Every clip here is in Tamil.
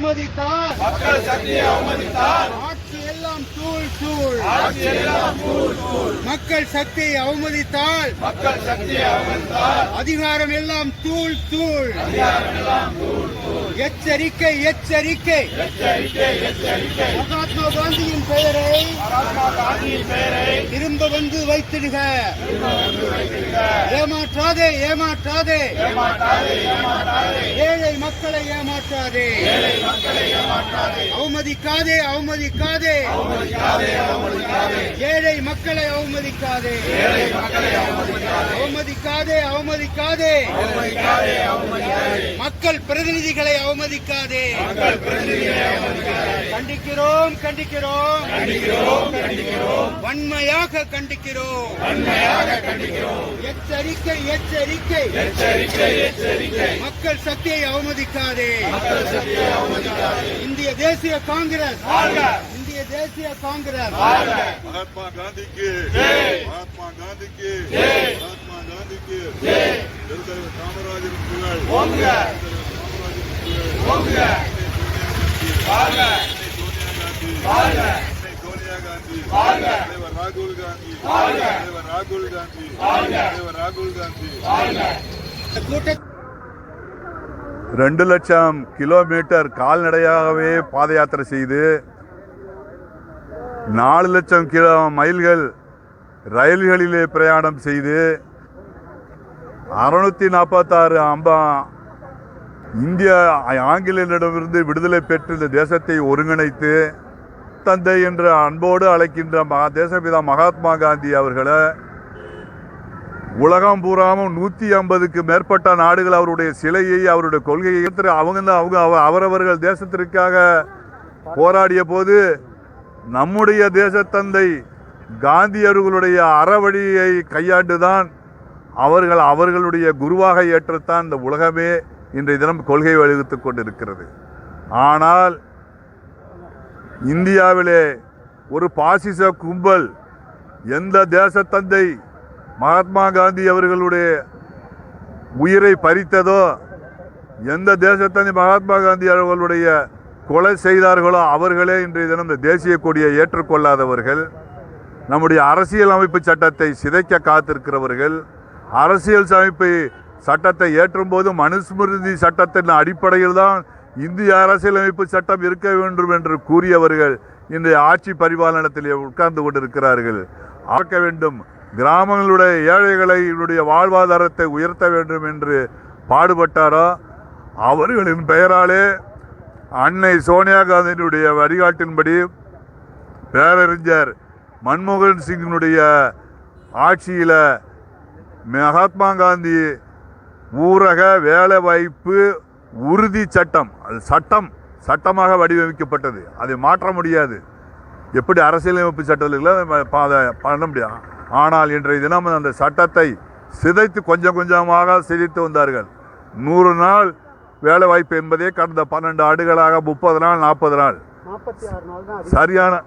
அவமதித்தார். மக்கள் சக்தியை அவமதித்தார். ஆட்சி எல்லாம் தூள் தூள். ஆட்சி எல்லாம் தூள் தூள். மக்கள் சக்தியை அவமதித்தால். மக்கள் சக்தியை அவமதித்தார். அதிகாரம் எல்லாம் தூள் தூள். அதிகாரம் எல்லாம் தூள் தூள். எச்சரிக்கை எச்சரிக்கை. மகாத்மா காந்தியின் பெயரை திரும்ப வந்து வைத்திடுக. ஏமாற்றாதே ஏமாற்றாதே. ஏழை மக்களை ஏமாற்றாதே. அவமதிக்காதே அவமதிக்காதே. ஏழை மக்களை அவமதிக்காதே. அவமதிக்காதே. அவமதிக்காதே மக்கள் பிரதிநிதிகளை அவமதிக்காதே. கண்டிக்கிறோம் கண்டிக்கிறோம். வன்மையாக கண்டிக்கிறோம். எச்சரிக்கை எச்சரிக்கை. மக்கள் சக்தியை அவமதிக்காதே. இந்திய தேசிய காங்கிரஸ். தேசிய காங்கிரஸ். வாழ்க மகாத்மா காந்திக்கு. மகாத்மா காந்திக்கு. மகாத்மா காந்திக்கு. பெருந்தலைவர் காமராஜரின் புகழ். சோனியா காந்தி. தலைவர் ராகுல் காந்தி. வாழ்க. தலைவர் ராகுல் காந்தி. வாழ்க. தலைவர் ராகுல் காந்தி. ரெண்டு லட்சம் கிலோமீட்டர் கால்நடையாகவே பாத யாத்திரை செய்து நாலு லட்சம் கிலோ மைல்கள் ரயில்களிலே பிரயாணம் செய்து அறுநூத்தி நாற்பத்தாறு அம்பா இந்திய ஆங்கிலேயரிடமிருந்து விடுதலை பெற்று இந்த தேசத்தை ஒருங்கிணைத்து தந்தை என்ற அன்போடு அழைக்கின்ற மகா தேசபிதா மகாத்மா காந்தி அவர்களை உலகம் பூராமும் நூற்றி ஐம்பதுக்கு மேற்பட்ட நாடுகள் அவருடைய சிலையை அவருடைய கொள்கையை அவங்க அவங்க அவ- அவரவர்கள் தேசத்திற்காக போராடிய போது நம்முடைய தேசத்தந்தை காந்தியர்களுடைய அறவழியை கையாண்டுதான் அவர்கள் அவர்களுடைய குருவாக ஏற்றத்தான் இந்த உலகமே இன்றைய தினம் கொள்கை வலியுறுத்து கொண்டிருக்கிறது. ஆனால் இந்தியாவிலே ஒரு பாசிச கும்பல் எந்த தேசத்தந்தை மகாத்மா காந்தி அவர்களுடைய உயிரை பறித்ததோ எந்த தேசத்தந்தை மகாத்மா காந்தி அவர்களுடைய கொலை செய்தார்களோ அவர்களே இன்றைய தினம் இந்த தேசிய கொடியை ஏற்றுக்கொள்ளாதவர்கள் நம்முடைய அரசியல் அமைப்பு சட்டத்தை சிதைக்க காத்திருக்கிறவர்கள் அரசியல் அமைப்பு சட்டத்தை ஏற்றும்போது மனுஸ்மிருதி சட்டத்தின் அடிப்படையில் தான் இந்திய அரசியலமைப்பு சட்டம் இருக்க வேண்டும் என்று கூறியவர்கள் இன்றைய ஆட்சி பரிபாலனத்தில் உட்கார்ந்து கொண்டிருக்கிறார்கள். ஆக்க வேண்டும். கிராமங்களுடைய ஏழைகளுடைய வாழ்வாதாரத்தை உயர்த்த வேண்டும் என்று பாடுபட்டாரோ? அவர்களின் பெயராலே அன்னை சோனியா காந்தியினுடைய வழிகாட்டின்படி பேரறிஞர் மன்மோகன் சிங்கினுடைய ஆட்சியில் மகாத்மா காந்தி ஊரக வேலைவாய்ப்பு உறுதி சட்டம் அது சட்டம் சட்டமாக வடிவமைக்கப்பட்டது. அதை மாற்ற முடியாது. எப்படி அரசியலமைப்பு சட்டத்தில் அதை பண்ண முடியும். ஆனால் இன்றைய தினம் அந்த சட்டத்தை சிதைத்து கொஞ்சம் கொஞ்சமாக சிதைத்து வந்தார்கள். நூறு நாள் வேலை வாய்ப்பு என்பதே கடந்த பன்னெண்டு ஆண்டுகளாக முப்பது நாள் நாற்பது நாள். நாள் சரியான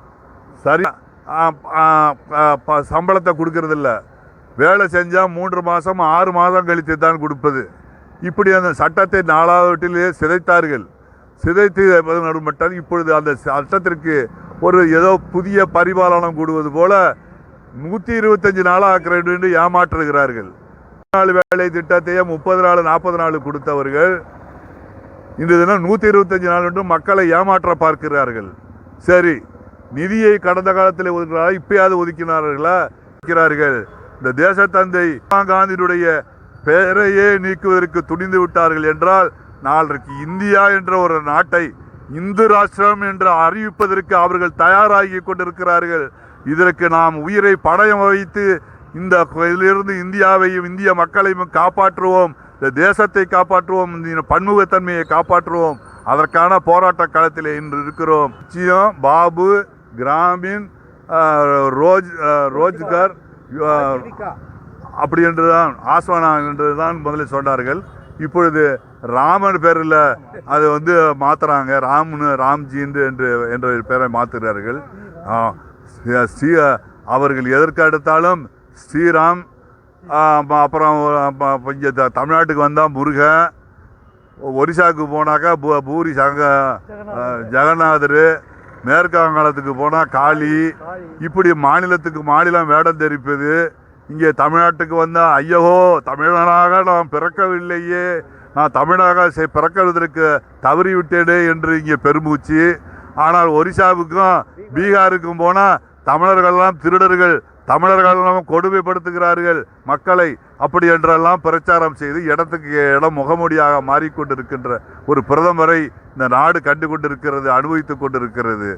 சரி ஆ, ஆ, ஆ, ப- சம்பளத்தை கொடுக்கறதில்ல. வேலை செஞ்சால் மூன்று மாதம் ஆறு மாதம் கழித்து தான் கொடுப்பது. இப்படி அந்த சட்டத்தை நாலாவட்டிலே சிதைத்தார்கள். சிதைத்து நடுமட்டால் இப்பொழுது அந்த சட்டத்திற்கு ஒரு ஏதோ புதிய பரிபாலனம் கூடுவது போல நூற்றி இருபத்தஞ்சு நாளாக ஆக்க வேண்டும் என்று ஏமாற்றுகிறார்கள். நாலு வேலை திட்டத்தையே முப்பது நாள் நாற்பது நாள் கொடுத்தவர்கள். இன்று தினம் நூற்றி இருபத்தஞ்சு நாள் என்றும் மக்களை ஏமாற்ற பார்க்கிறார்கள். சரி நிதியை கடந்த காலத்தில் ஒதுக்கிறாரா இப்பயாவது ஒதுக்கினார்களா? இருக்கிறார்கள். இந்த தேசத்தந்தை காந்தியினுடைய பெயரையே நீக்குவதற்கு துணிந்து விட்டார்கள் என்றால் நாளைக்கு இந்தியா என்ற ஒரு நாட்டை இந்து ராஷ்டிரம் என்று அறிவிப்பதற்கு அவர்கள் தயாராகி கொண்டிருக்கிறார்கள். இதற்கு நாம் உயிரை படையம் வைத்து இந்த இதிலிருந்து இந்தியாவையும் இந்திய மக்களையும் காப்பாற்றுவோம். இந்த தேசத்தை காப்பாற்றுவோம் இந்த பன்முகத்தன்மையை காப்பாற்றுவோம். அதற்கான போராட்ட காலத்தில் இன்று இருக்கிறோம். நிச்சயம் பாபு கிராமின் ரோஜ் ரோஜ்கர் அப்படி என்றுதான் ஆஸ்வானா என்றுதான் முதலில் சொன்னார்கள். இப்பொழுது ராமன் பேரில் அது வந்து மாற்றுறாங்க ராம்னு ராம்ஜி என்று என்று என்ற பெயரை மாத்துகிறார்கள். ஸ்ரீ- அவர்கள் எதற்கு எடுத்தாலும் ஸ்ரீராம் அப்புறம் அப்ப- அப்ப இங்க தமிழ்நாட்டுக்கு வந்தால் முருகன் ஒரிசாவுக்கு போனாக்கா பூ- பூரி சங்க ஜெகநாதர். மேற்கு வங்காளத்துக்கு போனால் காளி இப்படி மாநிலத்துக்கு மாநிலம் வேடம் தெரிப்பது இங்கே தமிழ்நாட்டுக்கு வந்தால் ஐயோ தமிழனாக நான் பிறக்கவில்லையே நான் தமிழனாக செ- பிறக்கிறதற்கு தவறிவிட்டேனே என்று இங்கே பெருமூச்சு. ஆனால் ஒரிசாவுக்கும் பீகாருக்கும் போனால் தமிழர்கள்லாம் திருடர்கள் தமிழர்களெல்லாம் கொடுமைப்படுத்துகிறார்கள் மக்களை அப்படி என்றெல்லாம் பிரச்சாரம் செய்து இடத்துக்கு இடம் முகமூடியாக மாறிக்கொண்டிருக்கின்ற ஒரு பிரதமரை இந்த நாடு கண்டு கொண்டிருக்கிறது அனுபவித்துக் கொண்டிருக்கிறது.